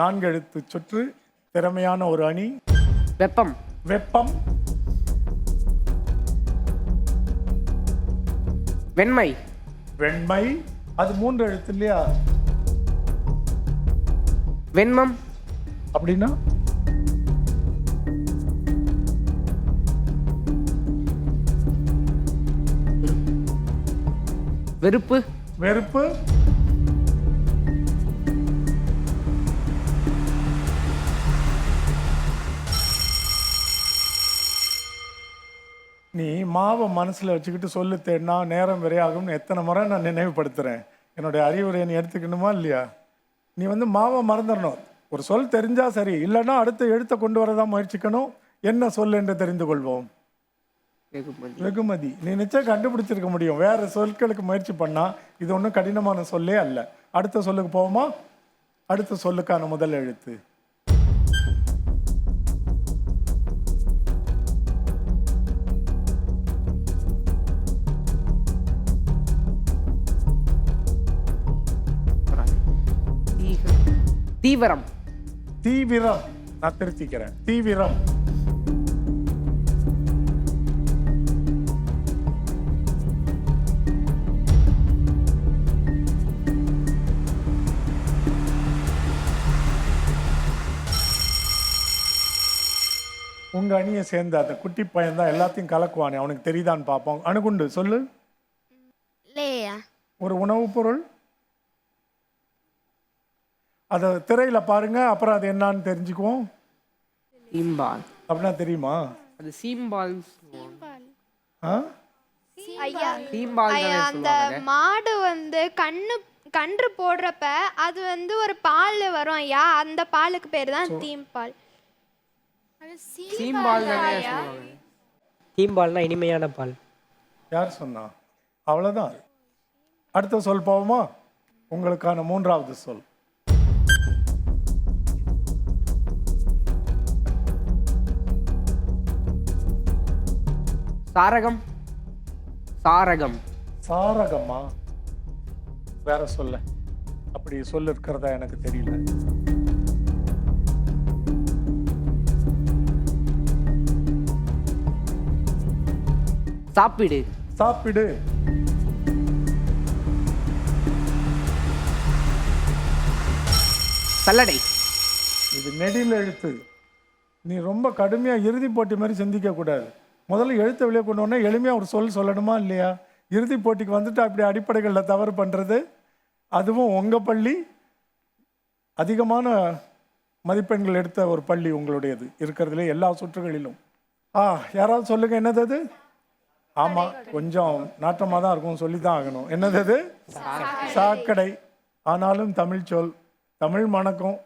நான்கு எழுத்து சுற்று திறமையான ஒரு அணி. வெப்பம். வெப்பம். வெண்மை. வெண்மை. அது மூன்று எழுத்து இல்லையா? வெண்மம். அப்படின்னா? வெறுப்பு. வெறுப்பு. நீ மாவை மனசுல வச்சுக்கிட்டு சொல்லு தேடினா நேரம் விரையாகும்னு எத்தனை முறை நான் நினைவுபடுத்துறேன்? என்னுடைய அறிவுரை நீ எடுத்துக்கணுமா இல்லையா? நீ வந்து மாவை மறந்துடணும். ஒரு சொல் தெரிஞ்சா சரி இல்லைன்னா அடுத்த எழுத்தை கொண்டு வரதான் முயற்சிக்கணும். என்ன சொல் என்று தெரிந்து கொள்வோம். வெகுமதி. நீ நிச்சயம் கண்டுபிடிச்சிருக்க முடியும். வேற சொற்களுக்கு முயற்சி பண்ணா இது ஒன்றும் கடினமான சொல்லே அல்ல. அடுத்த சொல்லுக்கு போவோமா? அடுத்த சொல்லுக்கான முதல் எழுத்து. தீவிரம். தீவிரம். நான் திருத்திக்கிறேன். தீவிரம். உங்க அணியை சேர்ந்த அந்த குட்டி பையன் தான் எல்லாத்தையும் கலக்குவானே. அவனுக்கு தெரியுதான்னு பார்ப்போம். அணுகுண்டு சொல்லு. ஒரு உணவுப் பொருள் அதை திரையில பாருங்க அப்புறம் அது என்னன்னு தெரிஞ்சுக்குவோம். சீம்பால். அப்படின்னா தெரியுமா? அது சீம்பால். ஆ? ஐயா சீம்பால் அந்த மாடு வந்து கண்ணு கன்று போடுறப்ப அது வந்து ஒரு பால் வரும் ஐயா. அந்த பாலுக்கு பேர் தான் தீம்பால். சீம்பால் தீம்பால்னா இனிமையான பால். யார் சொன்னா? அவ்வளோதான் அடுத்த சொல் போவோமா? உங்களுக்கான மூன்றாவது சொல். சாரகம். சாரகம். சாரகமா வேற சொல்ல. அப்படி சொல் இருக்கிறதா எனக்கு தெரியல. சாப்பிடு. சாப்பிடு. சல்லடை. இது நெடில் எழுத்து. நீ ரொம்ப கடுமையா இறுதி போட்டி மாதிரி சிந்திக்க கூடாது. முதல்ல எழுத்தை வெளியே கொண்டு வந்தா எளிமையா ஒரு சொல் சொல்லணுமா இல்லையா? இறுதி போட்டிக்கு வந்துட்டு அப்படி அடிப்படைகளில் தவறு பண்றது அதுவும் உங்க பள்ளி அதிகமான மதிப்பெண்கள் எடுத்த ஒரு பள்ளி உங்களுடையது இருக்கிறதுல எல்லா சுற்றுகளிலும். ஆ யாராவது சொல்லுங்க என்னது அது? ஆமா கொஞ்சம் நாட்டமா தான் இருக்கும் சொல்லி தான் ஆகணும். என்னது அது? சாக்கடை. ஆனாலும் தமிழ் சொல் தமிழ் மணக்கம்.